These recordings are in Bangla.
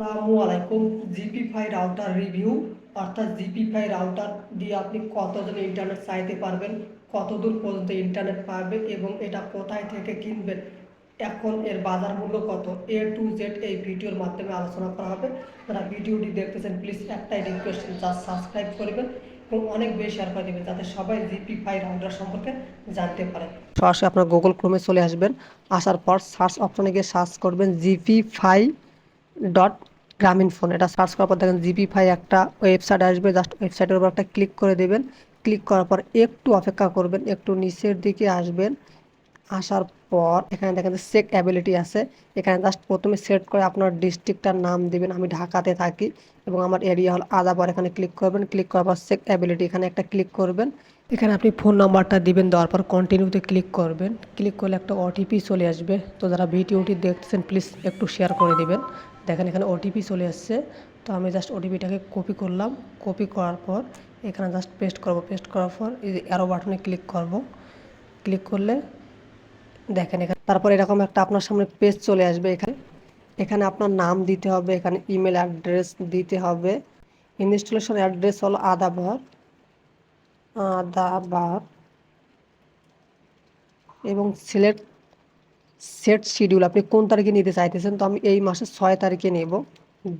আসসালামু আলাইকুম। জিপি ফাই রাউটার রিভিউ অর্থাৎ জিপি ফাই রাউটার দিয়ে আপনি কতজন ইন্টারনেট চাইতে পারবেন, কতদূর পর্যন্ত ইন্টারনেট পাবেন এবং এটা কোথায় থেকে কিনবেন, এখন এর বাজার মূল্য কত? এ টু জেড এই ভিডিওর মাধ্যমে আলোচনা করা হবে। যারা ভিডিওটি দেখতেছেন প্লিজ একটাই রিকোয়েস্ট জাস্ট সাবস্ক্রাইব করবেন এবং অনেক বেশি শেয়ার করে দেবেন, যাতে সবাই জিপি ফাই রাউটার সম্পর্কে জানতে পারে। সরাসরি আপনার গুগল ক্রোমে চলে আসবেন, আসার পর সার্চ অপশনে গিয়ে সার্চ করবেন GP fi dot Grameen phone এটা সার্চ করার পর দেখেন জিপি ফাই একটা ওয়েবসাইট আসবে জাস্ট ওয়েবসাইটের উপর একটা ক্লিক করে দেবেন। ক্লিক করার পর একটু অপেক্ষা করবেন, একটু নিচের দিকে আসবেন। আসার পর এখানে দেখেন যে চেক অ্যাবিলিটি আছে। এখানে জাস্ট প্রথমে সেট করে আপনার ডিস্ট্রিক্টটার নাম দিবেন, আমি ঢাকাতে থাকি এবং আমার এরিয়া হল আদাবর, এখানে ক্লিক করবেন। ক্লিক করার পর চেক অ্যাবিলিটি এখানে একটা ক্লিক করবেন। এখানে আপনি ফোন নাম্বারটা দিবেন, দেওয়ার পর কন্টিনিউতে ক্লিক করবেন। ক্লিক করলে একটা ওটিপি চলে আসবে। তো যারা ভিডিওটি দেখতেছেন প্লিজ একটু শেয়ার করে দিবেন। দেখেন এখানে ওটিপি চলে আসছে। তো আমি জাস্ট ওটিপিটাকে কপি করলাম। কপি করার পর এখানে জাস্ট পেস্ট করব। পেস্ট করার পর এই অ্যারো বাটনে ক্লিক করব। ক্লিক করলে দেখেন এখানে তারপর এরকম একটা আপনার সামনে পেজ চলে আসবে এখানে। এখানে আপনার নাম দিতে হবে, এখানে ইমেল অ্যাড্রেস দিতে হবে। ইনস্টলেশন অ্যাড্রেস হলো আদাবর আদাবার এবং সিলেক্ট সেট শিডিউল, আপনি কোন তারিখে নিতে চাইতেছেন? তো আমি এই মাসের ছয় তারিখে নেব।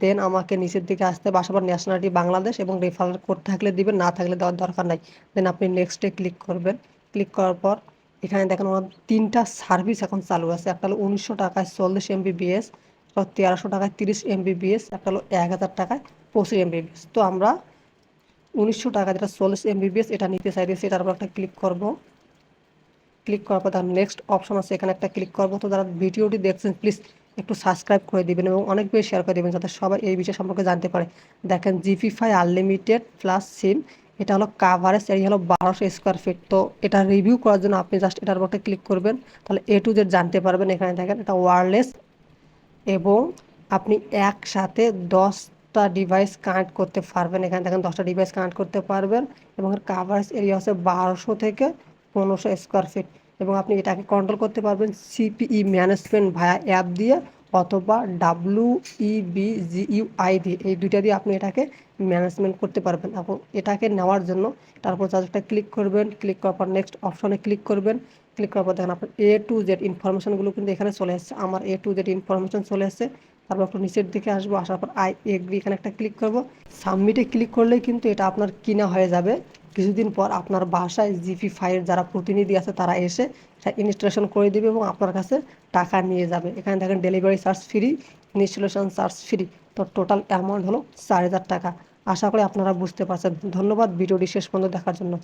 দেন আমাকে নিচের দিকে আসতে বাসাবার ন্যাশনালিটি বাংলাদেশ এবং রেফার কোড থাকলে দিবেন, না থাকলে দেওয়ার দরকার নাই। দেন আপনি নেক্সটে ক্লিক করবেন। ক্লিক করার পর এখানে দেখেন আমার তিনটা সার্ভিস এখন চালু আছে। একটা হলো উনিশশো টাকায় চল্লিশ এমবিবিএস তেরোশো টাকায় তিরিশ এমবিবিএস একটা হলো এক হাজার টাকায় পঁচিশ এমবিবিএস তো আমরা উনিশশো টাকা, যেটা চল্লিশ এমবিবিএস এটা নিতে চাইতেছি এটার উপর একটা ক্লিক করব। ক্লিক করার পর তার নেক্সট অপশন আছে, এখানে একটা ক্লিক করব। তো যারা ভিডিওটি দেখছেন প্লিজ একটু সাবস্ক্রাইব করে দিবেন এবং অনেক বেশি শেয়ার করে দেবেন যাতে সবাই এই বিষয় সম্পর্কে জানতে পারে। দেখেন GP Fi unlimited plus SIM এটা হলো কাভারেজ এই হলো বারোশো স্কোয়ার ফিট তো এটা রিভিউ করার জন্য আপনি জাস্ট এটার উপর ক্লিক করবেন, তাহলে এ টু জেড জানতে পারবেন। এখানে দেখেন, এটা ওয়্যারলেস এবং আপনি একসাথে দশটা ডিভাইস কানেক্ট করতে পারবেন। এখানে দেখেন দশটা ডিভাইস কানেক্ট করতে পারবেন এবং এর কাভারেজ এরিয়া হচ্ছে বারোশো থেকে পনেরোশো স্কোয়ার ফিট এবং আপনি এটাকে কন্ট্রোল করতে পারবেন সিপিই ম্যানেজমেন্ট ভায়া অ্যাপ দিয়ে অথবা ডাব্লু ইবি জিইউআই দিয়ে এই দুইটা দিয়ে আপনি এটাকে ম্যানেজমেন্ট করতে পারবেন। এবং এটাকে নেওয়ার জন্য তারপর চার্জটা ক্লিক করবেন। ক্লিক করার পর নেক্সট অপশনে ক্লিক করবেন। ক্লিক করার পর দেখেন আপনার এ টু জেড ইনফরমেশনগুলো কিন্তু এখানে চলে আসছে আমার এ টু জেড ইনফরমেশন চলে আসছে তারপর একটু নিচের দিকে আসব, আসার পর আই এগ্রি এখানে একটা ক্লিক করব। সাবমিটে ক্লিক করলেই কিন্তু এটা আপনার কিনা হয়ে যাবে। কিছুদিন পর আপনার বাসায় জিপি ফাইয়ের যারা প্রতিনিধি আছে তারা এসে এটা ইনস্টলেশন করে দিবে এবং আপনার কাছে টাকা নিয়ে যাবে। এখানে দেখেন delivery charge free installation charge free তো টোটাল অ্যামাউন্ট হলো চার হাজার টাকা। আশা করি আপনারা বুঝতে পারছেন। ধন্যবাদ, ভিডিওটি শেষ পর্যন্ত দেখার জন্য।